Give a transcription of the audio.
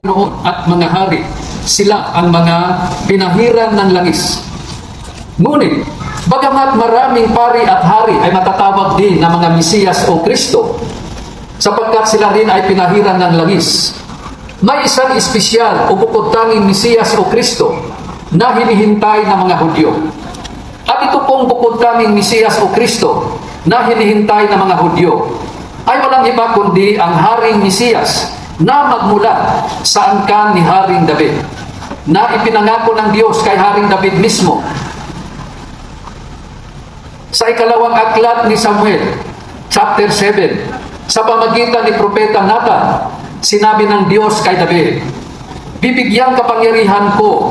noon at mga hari, sila ang mga pinahiran ng langis. Ngunit, bagamat maraming pari at hari ay matatawag din na mga Mesiyas o Kristo, sapagkat sila rin ay pinahiran ng langis, may isang espesyal o bukod tanging Mesiyas o Kristo na hinihintay ng mga Hudyo. At ito pong bukod tanging Mesiyas o Kristo na hinihintay ng mga Hudyo ay walang iba kundi ang Haring Mesiyas na magmula sa angkan ni Haring David? Na ipinangako ng Diyos kay Haring David mismo? Sa ikalawang aklat ni Samuel, chapter 7, sa pamagitan ni Propeta Nathan, sinabi ng Diyos kay David, Bibigyan kapangyarihan ko